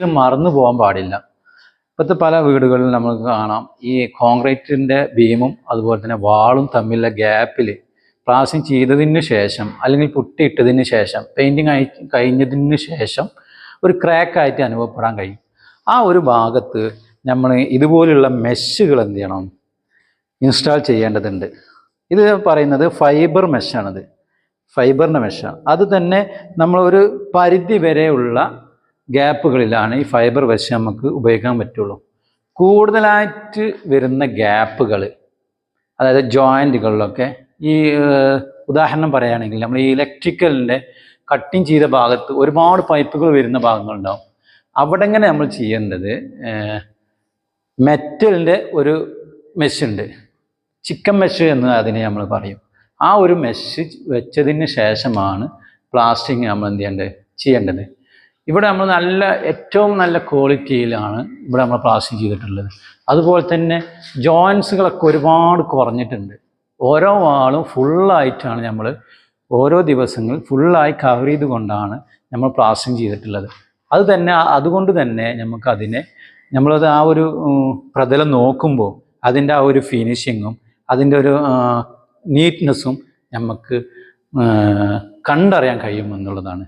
ഇത് മറന്നു പോകാൻ പാടില്ല. ഇപ്പോഴത്തെ പല വീടുകളിലും നമുക്ക് കാണാം ഈ കോൺക്രീറ്റിന്റെ ബീമും അതുപോലെ തന്നെ വാളും തമ്മിലുള്ള ഗ്യാപ്പിൽ പ്ലാസ്റ്റിക് ചെയ്തതിന് ശേഷം അല്ലെങ്കിൽ പുട്ടിയിട്ടതിന് ശേഷം പെയിന്റിങ് ആയി കഴിഞ്ഞതിന് ശേഷം ഒരു ക്രാക്കായിട്ട് അനുഭവപ്പെടാൻ കഴിയും. ആ ഒരു ഭാഗത്ത് നമ്മൾ ഇതുപോലുള്ള മെഷുകൾ എന്ത് ചെയ്യണം? ഇൻസ്റ്റാൾ ചെയ്യേണ്ടതുണ്ട്. ഇത് പറയുന്നത് ഫൈബർ മെഷാണിത്. ഫൈബറിന്റെ മെഷാണ്. അത് തന്നെ നമ്മളൊരു പരിധി വരെയുള്ള ഗ്യാപ്പുകളിലാണ് ഈ ഫൈബർ വശം നമുക്ക് ഉപയോഗിക്കാൻ പറ്റുള്ളൂ. കൂടുതലായിട്ട് വരുന്ന ഗ്യാപ്പുകൾ അതായത് ജോയിന്റുകളിലൊക്കെ ഈ ഉദാഹരണം പറയുകയാണെങ്കിൽ നമ്മൾ ഈ ഇലക്ട്രിക്കലിന്റെ കട്ടിങ് ചെയ്ത ഭാഗത്ത് ഒരുപാട് പൈപ്പുകൾ വരുന്ന ഭാഗങ്ങളുണ്ടാവും. അവിടെ ഇങ്ങനെ നമ്മൾ ചെയ്യേണ്ടത് മെറ്റലിന്റെ ഒരു മെഷുണ്ട്. ചിക്കൻ മെഷ് എന്ന് അതിനെ നമ്മൾ പറയും. ആ ഒരു മെഷ് വെച്ചതിന് ശേഷമാണ് പ്ലാസ്റ്റിക് നമ്മൾ എന്ത് ചെയ്യേണ്ടത്? ചെയ്യേണ്ടത് ഇവിടെ നമ്മൾ നല്ല ഏറ്റവും നല്ല ക്വാളിറ്റിയിലാണ് ഇവിടെ നമ്മൾ പ്ലാസ്റ്റിക് ചെയ്തിട്ടുള്ളത്. അതുപോലെ തന്നെ ജോയിൻസുകളൊക്കെ ഒരുപാട് കുറഞ്ഞിട്ടുണ്ട്. ഓരോ ആളും ഫുള്ളായിട്ടാണ് നമ്മൾ ഓരോ ദിവസങ്ങൾ ഫുള്ളായി കവർ ചെയ്തുകൊണ്ടാണ് നമ്മൾ പ്ലാസ്റ്റിക് ചെയ്തിട്ടുള്ളത്. അത് തന്നെ അതുകൊണ്ട് തന്നെ നമുക്ക് അതിനെ നമ്മളത് ആ ഒരു പ്രതലം നോക്കുമ്പോൾ അതിന്റെ ആ ഒരു ഫിനിഷിങ്ങും അതിന്റെ ഒരു നീറ്റ്നെസ്സും നമുക്ക് കണ്ടറിയാൻ കഴിയും എന്നുള്ളതാണ്